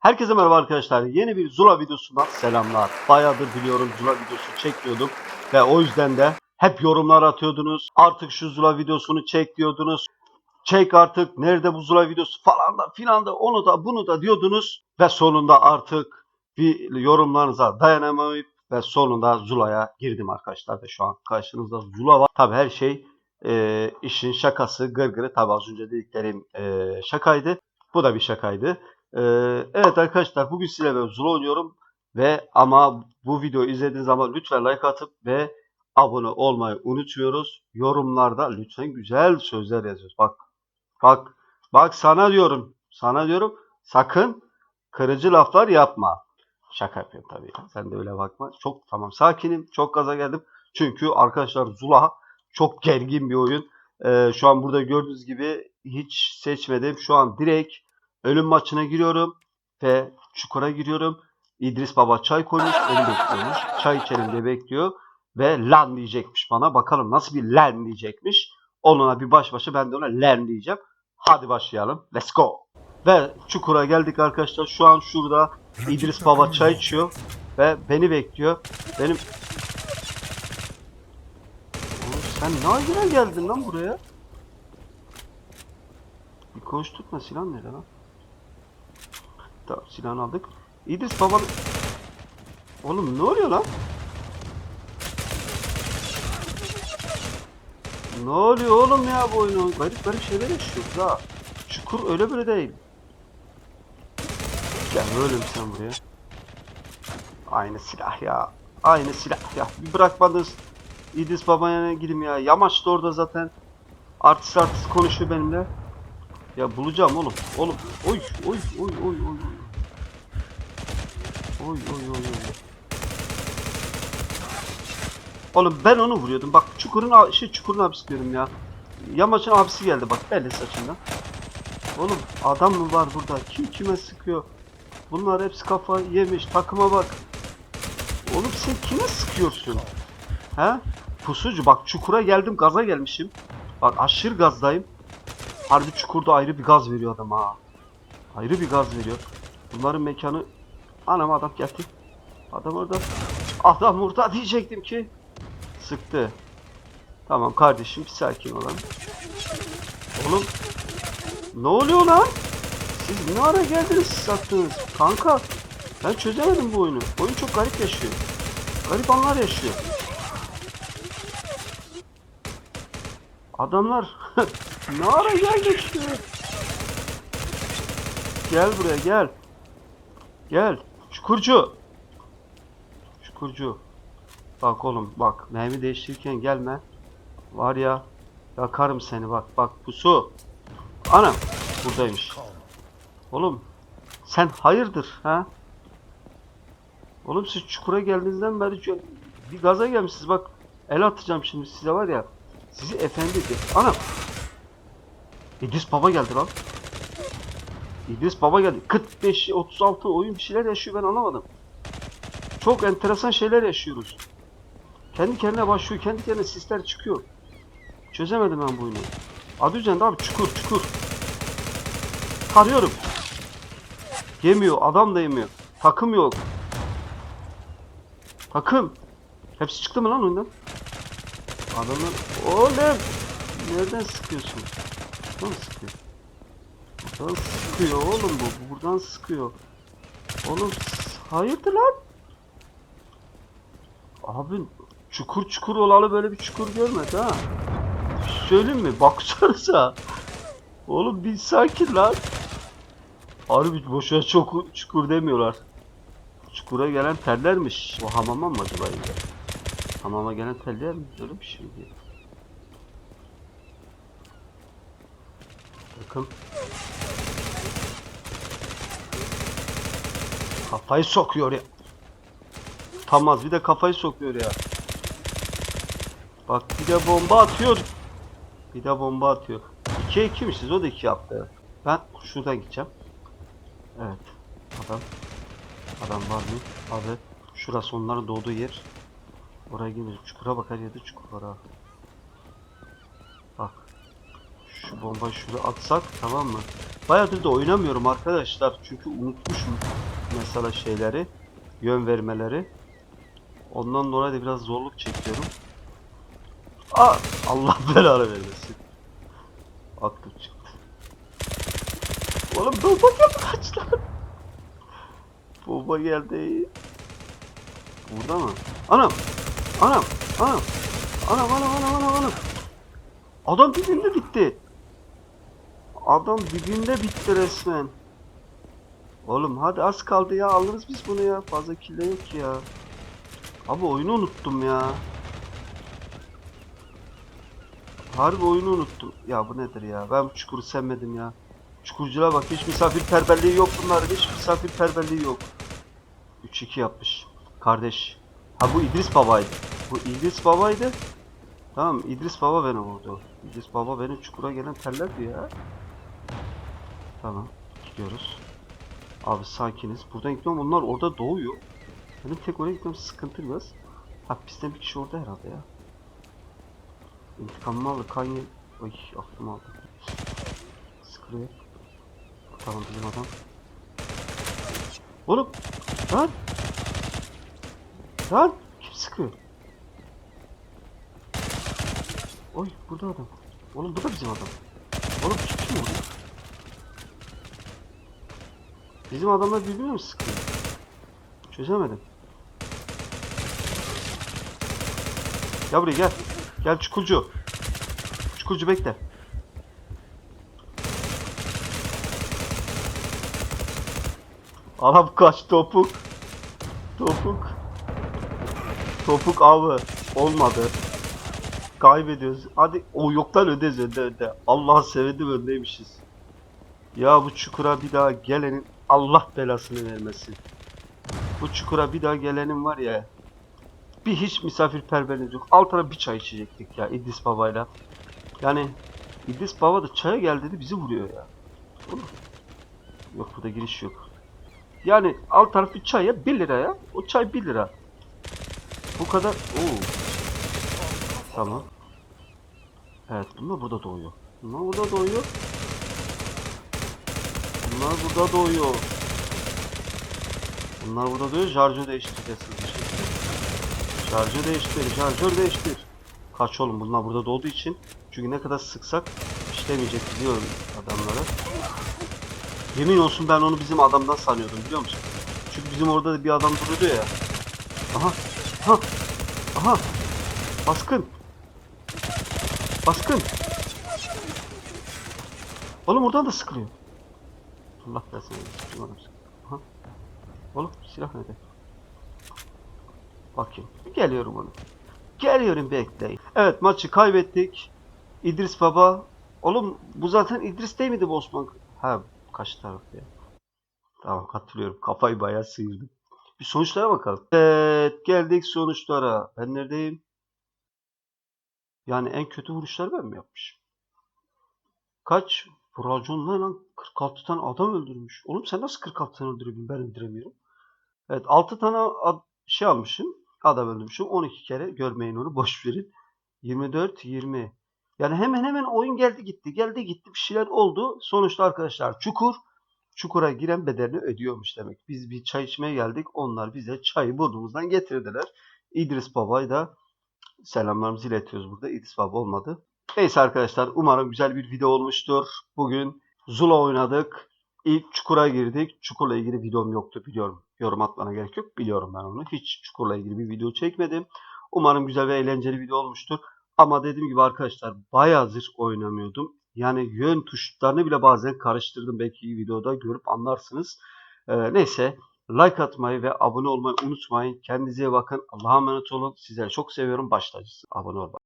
Herkese merhaba arkadaşlar. Yeni bir Zula videosundan selamlar. Bayağıdır biliyorum Zula videosu çekmiyordum. Ve o yüzden de hep yorumlar atıyordunuz. Artık şu Zula videosunu çek diyordunuz. Çek artık nerede bu Zula videosu falan da filan da onu da bunu da diyordunuz. Ve sonunda artık bir yorumlarınıza dayanamayıp ve sonunda Zula'ya girdim arkadaşlar. Ve şu an karşınızda Zula var. Tabi her şey e, işin şakası gırgırı. Tabi az önce dediklerim e, şakaydı. Bu da bir şakaydı. Ee, evet arkadaşlar bugün size ben Zula oynuyorum ve ama bu videoyu izlediğiniz zaman lütfen like atıp ve abone olmayı unutmuyoruz. Yorumlarda lütfen güzel sözler yazıyoruz. Bak bak bak sana diyorum sana diyorum sakın kırıcı laflar yapma. Şaka yapıyorum tabii. ya. Sen de öyle bakma. Çok tamam sakinim. Çok gaza geldim. Çünkü arkadaşlar Zula çok gergin bir oyun. Ee, şu an burada gördüğünüz gibi hiç seçmedim. Şu an direkt Ölüm maçına giriyorum ve çukura giriyorum. İdris Baba çay koymuş, beni bekliyormuş. Çay içelim diye bekliyor ve lan diyecekmiş bana. Bakalım nasıl bir lan diyecekmiş. Onunla bir baş başa ben de ona lan diyeceğim. Hadi başlayalım. Let's go. Ve çukura geldik arkadaşlar. Şu an şurada İdris Baba çay içiyor ve beni bekliyor. Benim Oğlum sen ne güzel geldin lan buraya? Bir koşturma silah nerede lan? Tamam silahını aldık. İdris babanın... Oğlum ne oluyor lan? Ne oluyor oğlum ya bu oyunu? Garip garip şeyler yaşıyoruz ha. Çukur öyle böyle değil. Gel oğlum sen buraya. Aynı silah ya. Aynı silah ya. Bir bırakmadınız. İdris babaya gidim ya. Yamaç da orada zaten. Artist artist konuşuyor benimle. Ya bulacağım oğlum. Oğlum. Oy oy oy oy oy. Oy oy oy oy. Oğlum ben onu vuruyordum. Bak çukurun şey çukurun abisi diyorum ya. Yamaçın abisi geldi bak belli saçından. Oğlum adam mı var burada? Kim kime sıkıyor? Bunlar hepsi kafa yemiş. Takıma bak. Oğlum sen kime sıkıyorsun? He? Pusucu bak çukura geldim gaza gelmişim. Bak aşırı gazdayım. Harbi çukurda ayrı bir gaz veriyor adam ha. Ayrı bir gaz veriyor. Bunların mekanı... Anam adam geldi. Adam orada. Adam orada diyecektim ki. Sıktı. Tamam kardeşim bir sakin olalım. Oğlum. Ne oluyor lan? Siz ne ara geldiniz sattınız? Kanka. Ben çözemedim bu oyunu. Oyun çok garip yaşıyor. Garip anlar yaşıyor. Adamlar ne ara geldi işte. Gel buraya gel. Gel. Çukurcu. Çukurcu. Bak oğlum bak mermi değiştirirken gelme. Var ya yakarım seni bak bak pusu. Anam buradaymış. Oğlum sen hayırdır ha? Oğlum siz çukura geldiğinizden beri bir gaza gelmişsiniz bak. El atacağım şimdi size var ya. Sizi efendi de. Anam. İdris Baba geldi lan. İdris Baba geldi. 45, 36 oyun bir şeyler yaşıyor ben anlamadım. Çok enteresan şeyler yaşıyoruz. Kendi kendine başlıyor, kendi kendine sisler çıkıyor. Çözemedim ben bu oyunu. Adı üzerinde abi çukur çukur. Tarıyorum. Yemiyor, adam da yemiyor. Takım yok. Takım. Hepsi çıktı mı lan oyundan? Adamlar... Oğlum! Nereden sıkıyorsun? Buradan sıkıyor. Buradan sıkıyor oğlum bu. Buradan sıkıyor. Oğlum hayırdır lan? Abi çukur çukur olalı böyle bir çukur görmedi ha. Söyleyeyim mi? Baksanıza. Oğlum bir sakin lan. Harbi boşuna çok çukur demiyorlar. Çukura gelen terlermiş. O hamama mı acaba? Hamama gelen teller mi? Öyle bir şey değil. Bakın. Kafayı sokuyor ya. Tamaz bir de kafayı sokuyor ya. Bak bir de bomba atıyor. Bir de bomba atıyor. 2'ye 2'mişiz o da 2 yaptı. Ben şuradan gideceğim. Evet. Adam. Adam var mı? Abi. Şurası onların doğduğu yer. Oraya girmeyiz. Çukura bak her yerde çukur var ha. Bak. Şu bombayı şuraya atsak tamam mı? Bayağıdır da oynamıyorum arkadaşlar. Çünkü unutmuşum mesela şeyleri. Yön vermeleri. Ondan dolayı da biraz zorluk çekiyorum. Aa, Allah belanı vermesin. Aklım çıktı. Oğlum bomba geldi kaç lan. Bomba geldi. Burada mı? Anam. Anam. Anam. Anam anam anam anam anam. Adam dibinde bitti. Adam dibinde bitti resmen. Oğlum hadi az kaldı ya alırız biz bunu ya. Fazla kille yok ya. Abi oyunu unuttum ya. Harbi oyunu unuttum. Ya bu nedir ya? Ben bu çukuru sevmedim ya. Çukurculara bak hiç misafirperverliği yok bunların. Hiç misafirperverliği yok. 3-2 yapmış. Kardeş. Ha bu İdris babaydı. Bu İdris babaydı. Tamam İdris baba beni vurdu. İdris baba beni çukura gelen tellerdi ya. Tamam gidiyoruz. Abi sakiniz. Buradan gidiyorum onlar orada doğuyor. Benim tek oraya gitmem sıkıntı biraz. Ha bizden bir kişi orada herhalde ya. İntikamımı aldı Kanye. Oy aklım aldı. Sıkılıyor. Tamam bizim adam. Oğlum. Lan. Lan. Kim sıkıyor? Oy burada adam. Oğlum bu da bizim adam. Oğlum kim kim vuruyor? Bizim adamlar birbirine mi sıkıyor? Çözemedim. Gel buraya gel. Gel çukurcu. Çukurcu bekle. Arap kaç topuk. Topuk. Topuk avı. Olmadı. Kaybediyoruz. Hadi o yoktan ödeyiz önde önde. Allah sevedim öndeymişiz. Ya bu çukura bir daha gelenin Allah belasını vermesin. Bu çukura bir daha gelenin var ya bir hiç misafirperverliğimiz yok. Altına bir çay içecektik ya İdris babayla. Yani İdris baba da çaya gel dedi bizi vuruyor ya. Yok burada giriş yok. Yani alt tarafı çaya 1 lira ya. O çay 1 lira. Bu kadar. Oo. Tamam. Evet bunlar burada doğuyor. Bunlar burada doğuyor. Bunlar burada doğuyor. Bunlar burada doğuyor. Jarjı değiştireceğiz hızlı şekilde. Şarjı değiştir, şarjör değiştir. Kaç oğlum bunlar burada doğduğu için. Çünkü ne kadar sıksak işlemeyecek biliyorum adamlara. Yemin olsun ben onu bizim adamdan sanıyordum biliyor musun? Çünkü bizim orada da bir adam duruyordu ya. Aha, aha, aha. Baskın. Baskın. Oğlum oradan da sıkılıyor. Allah versin. Aha. Oğlum silah nerede? Bakayım. Geliyorum onu. Geliyorum bekleyin. Evet maçı kaybettik. İdris Baba. Oğlum bu zaten İdris değil miydi bu Osman? Ha kaç taraf ya. Tamam hatırlıyorum. Kafayı bayağı sıyırdım. Bir sonuçlara bakalım. Evet geldik sonuçlara. Ben neredeyim? Yani en kötü vuruşları ben mi yapmışım? Kaç? Bu racon ne lan? 46 tane adam öldürmüş. Oğlum sen nasıl 46 tane öldürebiliyorsun? Ben öldüremiyorum. Evet 6 tane ad- şey almışım. Adam öldürmüşüm. 12 kere görmeyin onu boş verin. 24 20. Yani hemen hemen oyun geldi gitti. Geldi gitti bir şeyler oldu. Sonuçta arkadaşlar çukur çukura giren bedelini ödüyormuş demek. Biz bir çay içmeye geldik. Onlar bize çayı burnumuzdan getirdiler. İdris Baba'yı da selamlarımızı iletiyoruz burada. İdris Baba olmadı. Neyse arkadaşlar umarım güzel bir video olmuştur. Bugün Zula oynadık. İlk Çukur'a girdik. Çukur'la ilgili videom yoktu biliyorum. Yorum atmana gerek yok. Biliyorum ben onu. Hiç Çukur'la ilgili bir video çekmedim. Umarım güzel ve eğlenceli video olmuştur. Ama dediğim gibi arkadaşlar bayağıdır oynamıyordum. Yani yön tuşlarını bile bazen karıştırdım. Belki videoda görüp anlarsınız. Ee, neyse like atmayı ve abone olmayı unutmayın. Kendinize bakın. Allah'a emanet olun. Sizleri çok seviyorum. Baş tacısı. Abone olmayı.